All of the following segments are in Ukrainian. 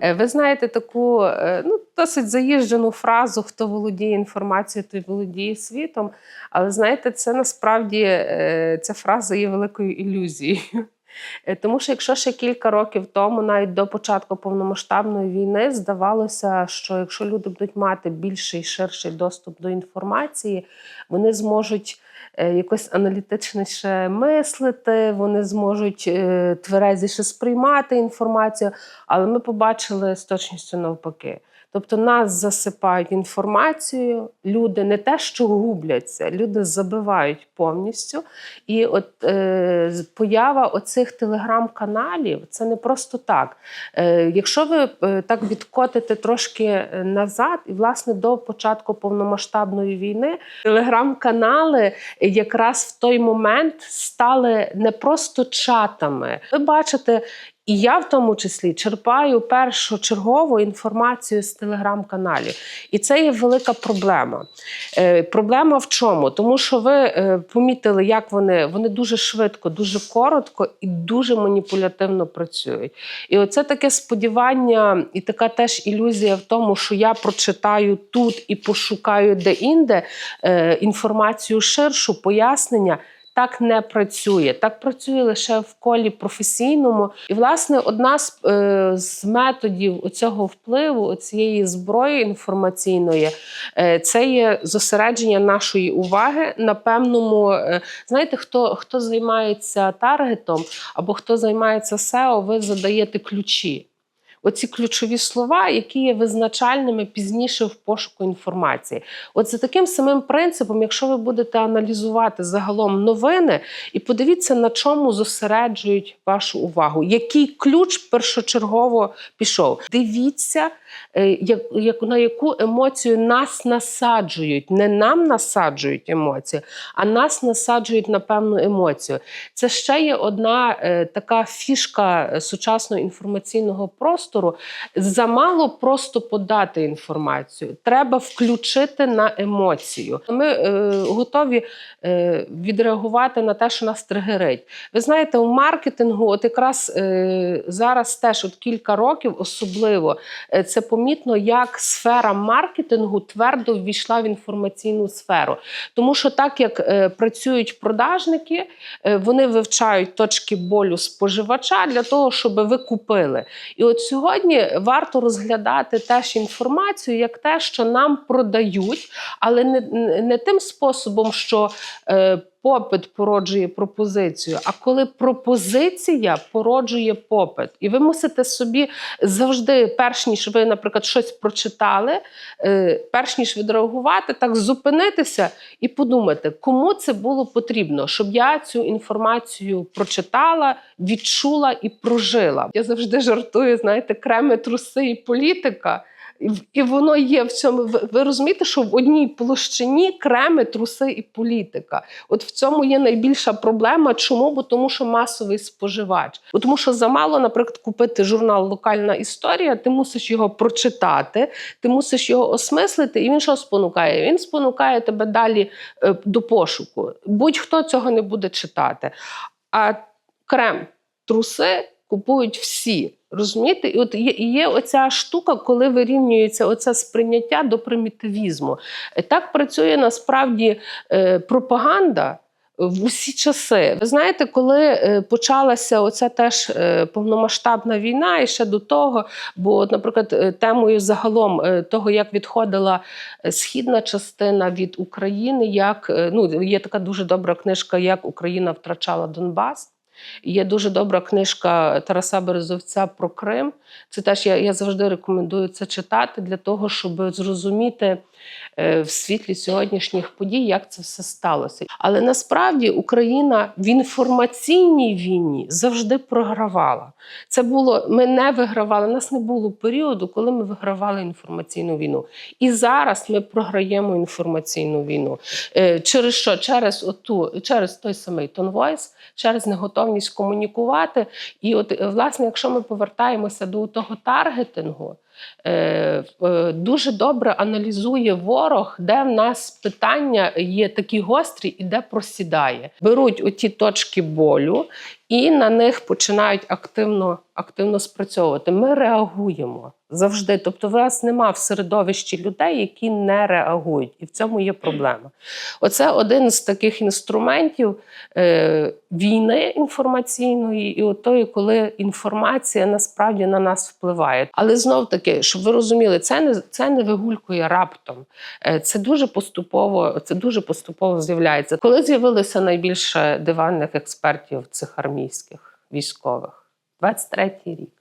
Е, Ви знаєте таку е, ну, досить заїжджену фразу: хто володіє інформацією, той володіє світом. Але знаєте, це насправді е, ця фраза є великою ілюзією. Тому що якщо ще кілька років тому, навіть до початку повномасштабної війни, здавалося, що якщо люди будуть мати більший ширший доступ до інформації, вони зможуть якось аналітичніше мислити, вони зможуть е, тверезіше сприймати інформацію. Але ми побачили з точністю навпаки. Тобто нас засипають інформацією, люди не те, що губляться, люди забивають повністю. І от е, поява оцих телеграм-каналів це не просто так. Е, якщо ви е, так відкотите трошки е, назад, і власне до початку повномасштабної війни, телеграм-канали якраз в той момент стали не просто чатами. Ви бачите. І я в тому числі черпаю першочергову інформацію з телеграм-каналів. І це є велика проблема. Е, проблема в чому? Тому що ви е, помітили, як вони, вони дуже швидко, дуже коротко і дуже маніпулятивно працюють. І оце таке сподівання, і така теж ілюзія в тому, що я прочитаю тут і пошукаю де-інде е, інформацію ширшу, пояснення. Так не працює. Так працює лише в колі професійному. І, власне, одна з, е, з методів цього впливу, цієї зброї інформаційної, е, це є зосередження нашої уваги на певному. е, знаєте, хто, хто займається таргетом або хто займається SEO, ви задаєте ключі. Оці ключові слова, які є визначальними пізніше в пошуку інформації. От за таким самим принципом, якщо ви будете аналізувати загалом новини, і подивіться, на чому зосереджують вашу увагу, який ключ першочергово пішов. Дивіться, е, як, на яку емоцію нас насаджують. Не нам насаджують емоції, а нас насаджують на певну емоцію. Це ще є одна е, така фішка е, сучасного інформаційного простору. Замало просто подати інформацію. Треба включити на емоцію. Ми е, готові е, відреагувати на те, що нас тригерить. Ви знаєте, у маркетингу, от якраз е, зараз теж от кілька років, особливо е, це помітно, як сфера маркетингу твердо ввійшла в інформаційну сферу. Тому що так як е, працюють продажники, е, вони вивчають точки болю споживача для того, щоб ви купили. І от сьогодні варто розглядати теж інформацію як те, що нам продають, але не, не тим способом, що е, попит породжує пропозицію, а коли пропозиція породжує попит. І ви мусите собі завжди, перш ніж ви, наприклад, щось прочитали, е, перш ніж відреагувати, так зупинитися і подумати, кому це було потрібно, щоб я цю інформацію прочитала, відчула і прожила. Я завжди жартую, знаєте, креми, труси і політика. І воно є в цьому. Ви, розумієте, що в одній площині креми, труси і політика. От в цьому є найбільша проблема. Чому? Бо тому, що масовий споживач. Бо тому, що замало, наприклад, купити журнал Локальна історія, ти мусиш його прочитати, ти мусиш його осмислити, і він що спонукає? Він спонукає тебе далі е, до пошуку. Будь-хто цього не буде читати. А крем, труси купують всі. Розумієте? І от є, є оця штука, коли вирівнюється оце сприйняття до примітивізму. Е, Так працює насправді е, пропаганда. В усі часи. Ви знаєте, коли е, почалася оця теж повномасштабна війна, і ще до того, бо, наприклад, темою загалом того, як відходила східна частина від України, як ну, є така дуже добра книжка, як Україна втрачала Донбас. Є дуже добра книжка Тараса Березовця про Крим. Це теж я, я завжди рекомендую це читати для того, щоб зрозуміти е, в світлі сьогоднішніх подій, як це все сталося. Але насправді Україна в інформаційній війні завжди програвала. Це було ми не вигравали. У нас не було періоду, коли ми вигравали інформаційну війну. І зараз ми програємо інформаційну війну. Е, Через що? Через оту, через той самий тон войс, через неготовність комунікувати. І от, е, власне, якщо ми повертаємося до того таргетингу, е, е, дуже добре аналізує ворог, де в нас питання є такі гострі і де просідає. Беруть оті точки болю і на них починають активно, активно спрацьовувати. Ми реагуємо завжди. Тобто, у вас нема в середовищі людей, які не реагують, і в цьому є проблема. Оце один з таких інструментів е, війни інформаційної, і отої, коли інформація насправді на нас впливає. Але знов таки, щоб ви розуміли, це не це не вигулькує раптом. Е, Це дуже поступово, це дуже поступово з'являється. Коли з'явилося найбільше диванних експертів цих армійських військових? 23-й рік.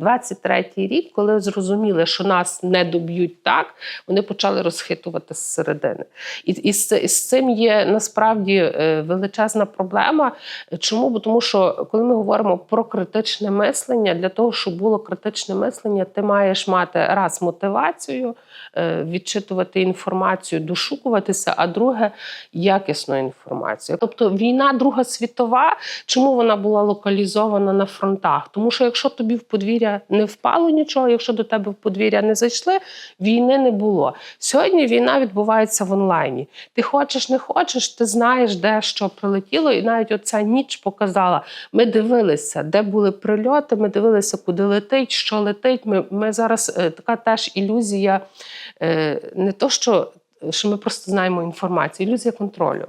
23-й рік, коли зрозуміли, що нас не доб'ють так, вони почали розхитувати з середини. І, і, з, і з цим є насправді е, величезна проблема. Чому? Бо тому, що коли ми говоримо про критичне мислення, для того, щоб було критичне мислення, ти маєш мати раз мотивацію, е, відчитувати інформацію, дошукуватися, а друге якісну інформацію. Тобто війна Друга світова, чому вона була локалізована на фронтах? Тому що якщо тобі в подвір'я не впало нічого, якщо до тебе в подвір'я не зайшли, війни не було. Сьогодні війна відбувається в онлайні. Ти хочеш, не хочеш, ти знаєш, де що прилетіло, і навіть оця ніч показала. Ми дивилися, де були прильоти, ми дивилися, куди летить, що летить. Ми, ми зараз е, така теж ілюзія, е, не то, що, що ми просто знаємо інформацію, ілюзія контролю.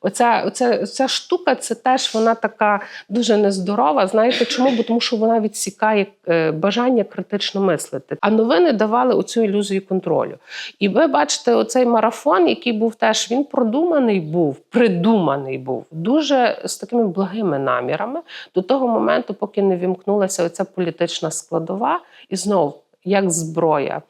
Оця, оця, оця штука, це теж вона така дуже нездорова. Знаєте чому? Бо тому, що вона відсікає е, бажання критично мислити. А новини давали оцю ілюзію контролю. І ви бачите, оцей марафон, який був теж, він продуманий був, придуманий був дуже з такими благими намірами до того моменту, поки не вімкнулася оця політична складова, і знов. Як зброя.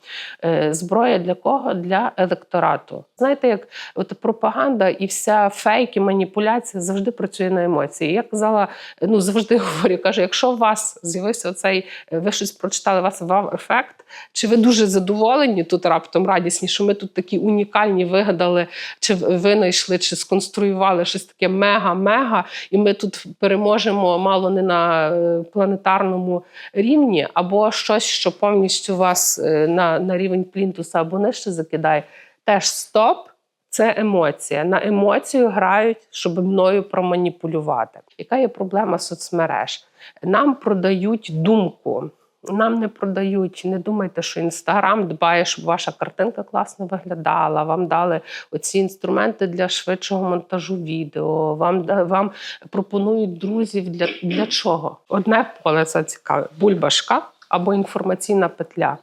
Е, Зброя для кого? Для електорату. Знаєте, як от пропаганда і вся фейк і маніпуляція завжди працює на емоції. Я казала, ну завжди говорю, кажу, якщо у вас з'явився оцей, е, ви щось прочитали, у вас вау-ефект, чи ви дуже задоволені тут раптом радісні, що ми тут такі унікальні вигадали, чи винайшли, чи сконструювали щось таке мега-мега, і ми тут переможемо мало не на е, планетарному рівні, або щось, що повністю вас е, на, на рівень плінтуса або нижче закидає. Теж стоп. Це емоція. На емоцію грають, щоб мною проманіпулювати. Яка є проблема соцмереж? Нам продають думку. Нам не продають. Не думайте, що інстаграм дбає, щоб ваша картинка класно виглядала. Вам дали оці інструменти для швидшого монтажу відео. Вам вам пропонують друзів для, для чого? Одне поле це цікаве: бульбашка. Або інформаційна петля.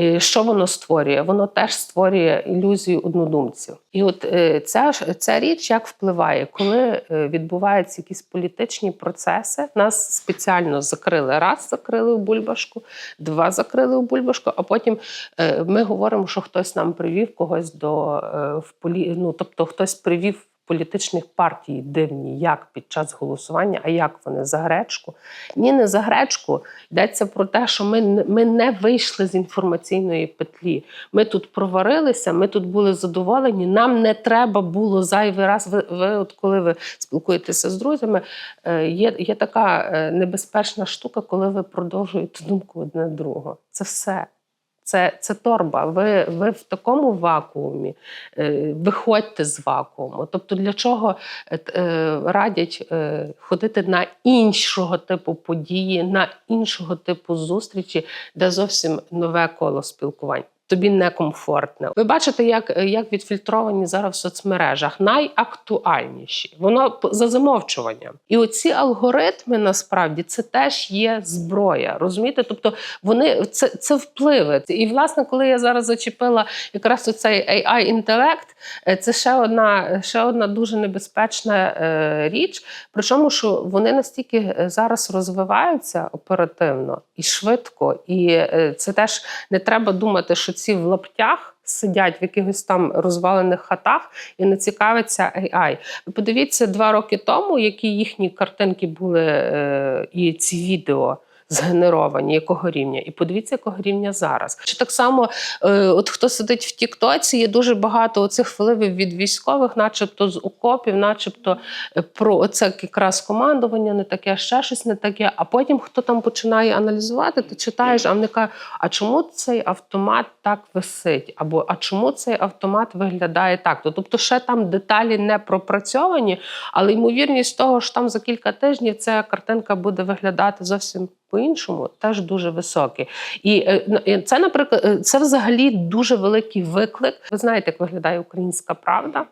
Е, Що воно створює? Воно теж створює ілюзію однодумців. І от е, ця, ця річ як впливає, коли е, відбуваються якісь політичні процеси, нас спеціально закрили. Раз закрили в бульбашку, два закрили в бульбашку, а потім е, ми говоримо, що хтось нам привів когось до в полі... ну, тобто хтось привів. Політичних партій дивні, як під час голосування, а як вони за гречку. Ні, не за гречку. Йдеться про те, що ми, ми не вийшли з інформаційної петлі. Ми тут проварилися, ми тут були задоволені. Нам не треба було зайвий раз. Ви, ви от коли ви спілкуєтеся з друзями, е, є, є така е, небезпечна штука, коли ви продовжуєте думку одне другого. Це все. Це, це торба. Ви, ви в такому вакуумі, е, виходьте з вакууму. Тобто, для чого е, е, радять ходити на іншого типу події, на іншого типу зустрічі, де зовсім нове коло спілкувань. Тобі некомфортне. Ви бачите, як, як відфільтровані зараз в соцмережах найактуальніші. Воно за замовчуванням. І оці алгоритми насправді це теж є зброя. Розумієте? Тобто вони це, це впливи. І власне, коли я зараз зачепила якраз оцей AI інтелект, е, це ще одна, ще одна дуже небезпечна е, річ. Причому, що вони настільки е, зараз розвиваються оперативно і швидко, і це теж не треба думати, що ці в лаптях. Сидять в якихось там розвалених хатах і не цікавиться AI. Подивіться два роки тому, які їхні картинки були е, і ці відео згенеровані, якого рівня, і подивіться, якого рівня зараз. Чи так само, е, от хто сидить в Тіктоці, є дуже багато оцих впливів від військових, начебто з окопів, начебто е, про оце якраз командування, не таке, ще щось не таке. А потім хто там починає аналізувати, ти читаєш, а вони кажуть, а чому цей автомат так висить? Або а чому цей автомат виглядає так? Тобто, ще там деталі не пропрацьовані, але ймовірність того, що там за кілька тижнів ця картинка буде виглядати зовсім по-іншому, теж дуже високий. І е, і це, наприклад, е, це взагалі дуже великий виклик. Ви знаєте, як виглядає українська правда.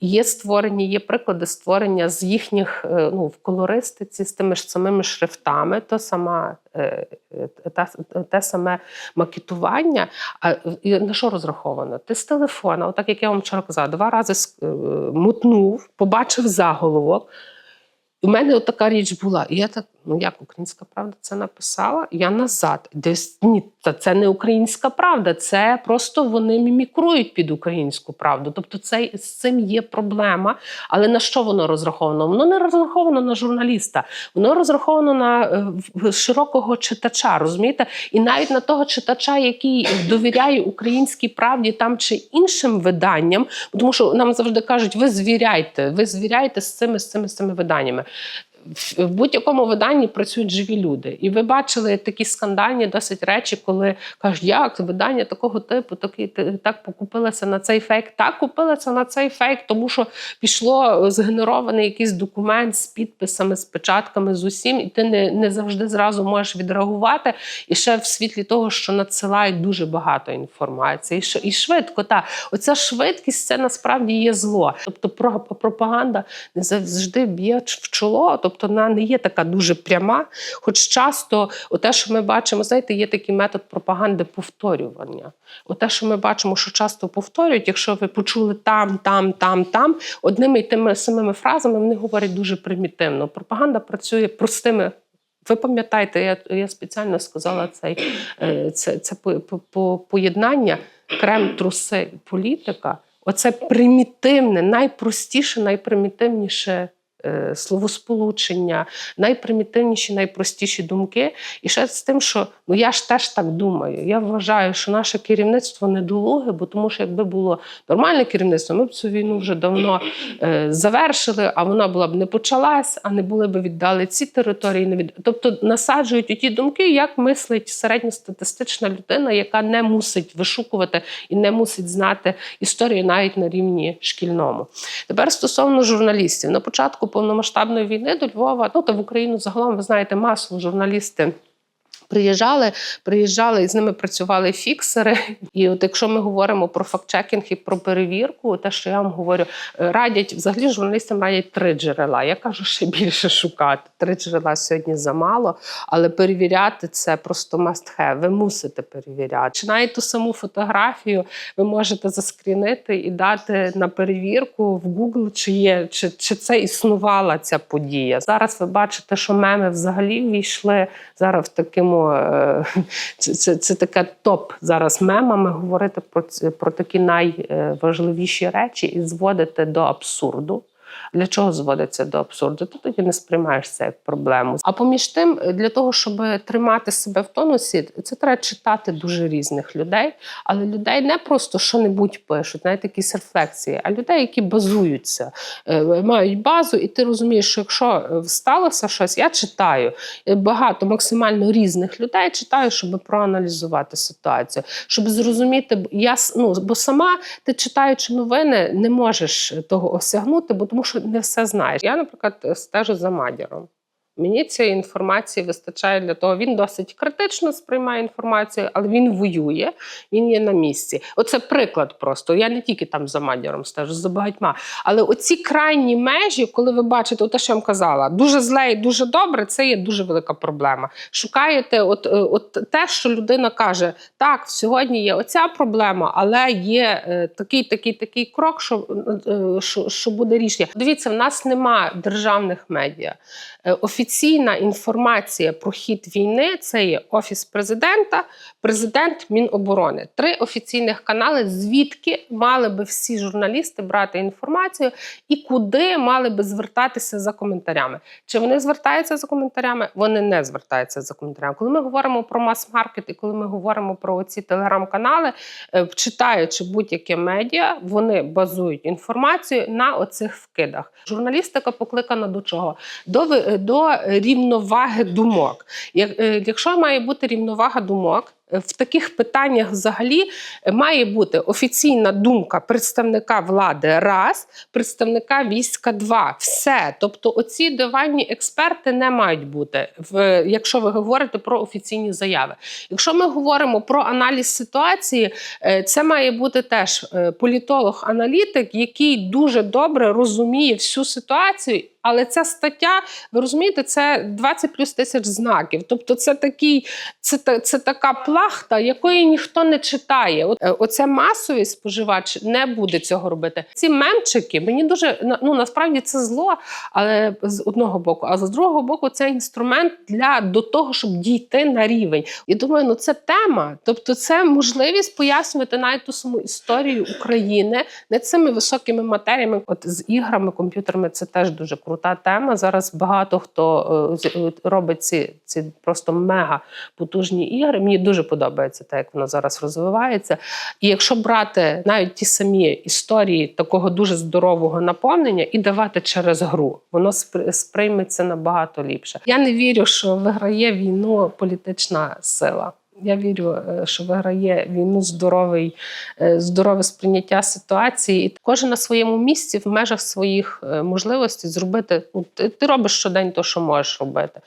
Є створені, є приклади створення з їхніх е, ну, в колористиці з тими ж самими шрифтами, то сама та, те саме макетування. А і на що розраховано? Ти з телефона, отак як я вам вчора казала, два рази мутнув, побачив заголовок. У мене така річ була. І я так, ну як українська правда це написала? Я назад. Десь ні, та це не українська правда, це просто вони мімікрують під українську правду. Тобто, це з цим є проблема. Але на що воно розраховано? Воно не розраховано на журналіста, воно розраховано на е, широкого читача, розумієте? І навіть на того читача, який довіряє українській правді там чи іншим виданням, тому що нам завжди кажуть, ви звіряйте, ви звіряйте з цими з цими з цими виданнями. В будь-якому виданні працюють живі люди, і ви бачили такі скандальні досить речі, коли кажуть, як видання такого типу, такі так покупилося на цей фейк. Так купилося на цей фейк, тому що пішло е, згенерований якийсь документ з підписами, з печатками, з усім, і ти не, не завжди зразу можеш відреагувати. І ще в світлі того, що надсилають дуже багато інформації, і швидко. Та оця швидкість це насправді є зло. Тобто про- пропаганда не завжди б'є в чоло, тобто вона не є така дуже пряма. Хоч часто, те, що ми бачимо, знаєте, є такий метод пропаганди повторювання. Оте, що ми бачимо, що часто повторюють, якщо ви почули там, там, там, там, одними й тими самими фразами вони говорять дуже примітивно. Пропаганда працює простими. Ви пам'ятаєте, я, я спеціально сказала цей, е, це, це по, по, по, поєднання крем, труси, політика. Оце примітивне, найпростіше, найпримітивніше словосполучення, найпримітивніші, найпростіші думки. І ще з тим, що ну я ж теж так думаю. Я вважаю, що наше керівництво недолуге, бо тому що якби було нормальне керівництво, ми б цю війну вже давно е, завершили, а вона була б не почалась, а не були б віддали ці території. Не від... Тобто насаджують у ті думки, як мислить середньостатистична людина, яка не мусить вишукувати і не мусить знати історію навіть на рівні шкільному. Тепер стосовно журналістів, на початку повномасштабної війни до Львова, ну та в Україну загалом, ви знаєте, масово журналісти. Приїжджали, приїжджали і з ними працювали фіксери. І от якщо ми говоримо про фактчекінг і про перевірку, те, що я вам говорю, е, радять взагалі журналістам радять три джерела. Я кажу, ще більше шукати. Три джерела сьогодні замало, але перевіряти це просто must have. Ви мусите перевіряти. Чи навіть ту саму фотографію ви можете заскрінити і дати на перевірку в Google, чи є, чи, чи це існувала ця подія. Зараз ви бачите, що меми взагалі війшли зараз в такому. Е, Це, це, це таке топ зараз мемами говорити про, про такі найважливіші речі і зводити до абсурду. Для чого зводиться до абсурду? Ти тоді не сприймаєш це як проблему. А поміж тим, для того, щоб тримати себе в тонусі, це треба читати дуже різних людей, але людей не просто що-небудь пишуть, навіть якісь рефлексії, а людей, які базуються, е, мають базу, і ти розумієш, що якщо е, сталося щось, я читаю Е, багато максимально різних людей читаю, щоб проаналізувати ситуацію, щоб зрозуміти, я ну, бо сама ти читаючи новини, не можеш того осягнути, бо тому що не все знаєш. Я, наприклад, стежу за Мадяром. Мені цієї інформації вистачає для того. Він досить критично сприймає інформацію, але він воює, він є на місці. Оце приклад просто. Я не тільки там за Мадяром стежу, за багатьма. Але оці крайні межі, коли ви бачите, те, що я вам казала, дуже зле і дуже добре, це є дуже велика проблема. Шукаєте, от, е, от те, що людина каже: так, сьогодні є оця проблема, але є е, такий, такий, такий крок, що, е, що, що буде рішення. Дивіться, в нас нема державних медіа. Офіційна інформація про хід війни це є Офіс президента, президент Міноборони. Три офіційних канали, звідки мали би всі журналісти брати інформацію і куди мали би звертатися за коментарями. Чи вони звертаються за коментарями? Вони не звертаються за коментарями. Коли ми говоримо про мас-маркет і коли ми говоримо про ці телеграм-канали, е, читаючи будь-яке медіа, вони базують інформацію на оцих вкидах. Журналістика покликана до чого? До, до рівноваги думок. Е, Якщо має бути рівновага думок. е, В таких питаннях взагалі е, має бути офіційна думка представника влади раз, представника війська два. Все. Тобто, оці диванні експерти не мають бути, якщо ви говорите про офіційні заяви. Якщо ми говоримо про аналіз ситуації, е, це має бути теж е, політолог-аналітик, який дуже добре розуміє всю ситуацію. Але ця стаття, ви розумієте, це 20 плюс тисяч знаків. Тобто, це такий, це, це така плахта, якої ніхто не читає. От е, оце масовий споживач не буде цього робити. Ці мемчики мені дуже ну насправді це зло, але з одного боку, а з другого боку, це інструмент для до того, щоб дійти на рівень. І думаю, ну це тема. Тобто, це можливість пояснювати навіть ту саму історію України не цими високими матеріями. От з іграми, комп'ютерами це теж дуже крута тема. Зараз багато хто е, е, робить ці, ці просто мега потужні ігри. Мені дуже подобається те, як воно зараз розвивається. І якщо брати навіть ті самі історії такого дуже здорового наповнення і давати через гру, воно спри- сприйметься набагато ліпше. Я не вірю, що виграє війну політична сила. Я вірю, е, що виграє війну здоровий, е, здорове сприйняття ситуації, і кожен на своєму місці в межах своїх е, можливостей зробити. Ну, ти, робиш щодень те, що можеш робити.